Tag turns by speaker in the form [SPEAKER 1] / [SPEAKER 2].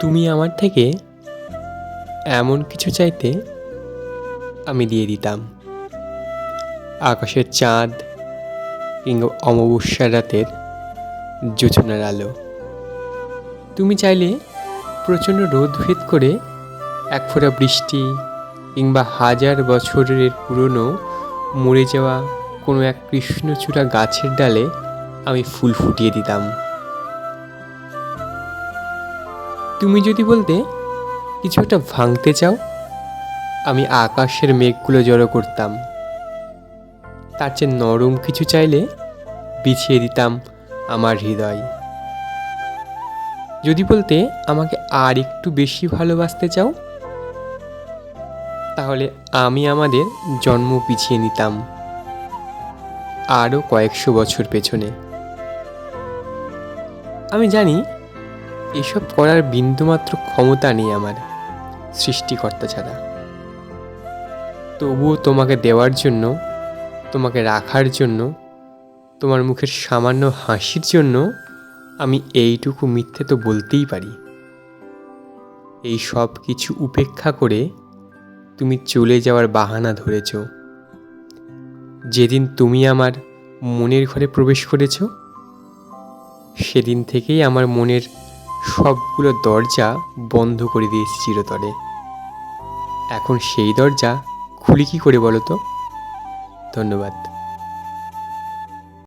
[SPEAKER 1] তুমি আমার থেকে এমন কিছু চাইতে আমি দিয়ে দিতাম। আকাশের চাঁদ কিংবা অমাবস্যার রাতের জোছনার আলো। তুমি চাইলে প্রচণ্ড রোদ ভেদ করে এক ফোঁটা বৃষ্টি কিংবা হাজার বছরের পুরনো মরে যাওয়া কোনো এক কৃষ্ণচূড়া গাছের ডালে আমি ফুল ফুটিয়ে দিতাম। তুমি যদি বলতে কিছু একটা ভাঙতে চাও, আমি আকাশের মেঘগুলো জড়ো করতাম। তার চেয়ে নরম কিছু চাইলে বিছিয়ে দিতাম আমার হৃদয়। যদি বলতে আমাকে আর একটু বেশি ভালোবাসতে চাও, তাহলে আমি আমাদের জন্ম পিছিয়ে নিতাম আরও কয়েকশো বছর পেছনে। আমি জানি এসব করার বিন্দুমাত্র ক্ষমতা নেই আমার, সৃষ্টিকর্তা ছাড়া। তবুও তোমাকে দেওয়ার জন্য, তোমাকে রাখার জন্য, তোমার মুখের সামান্য হাসির জন্য আমি এইটুকু মিথ্যে তো বলতেই পারি। এই সব কিছু উপেক্ষা করে তুমি চলে যাওয়ার বাহানা ধরেছ। যেদিন তুমি আমার মনের ঘরে প্রবেশ করেছ, সেদিন থেকেই আমার মনের সবগুলো দরজা বন্ধ করে দিয়েছি চিরতরে। এখন সেই দরজা খুলি কি করে বলো তো? ধন্যবাদ।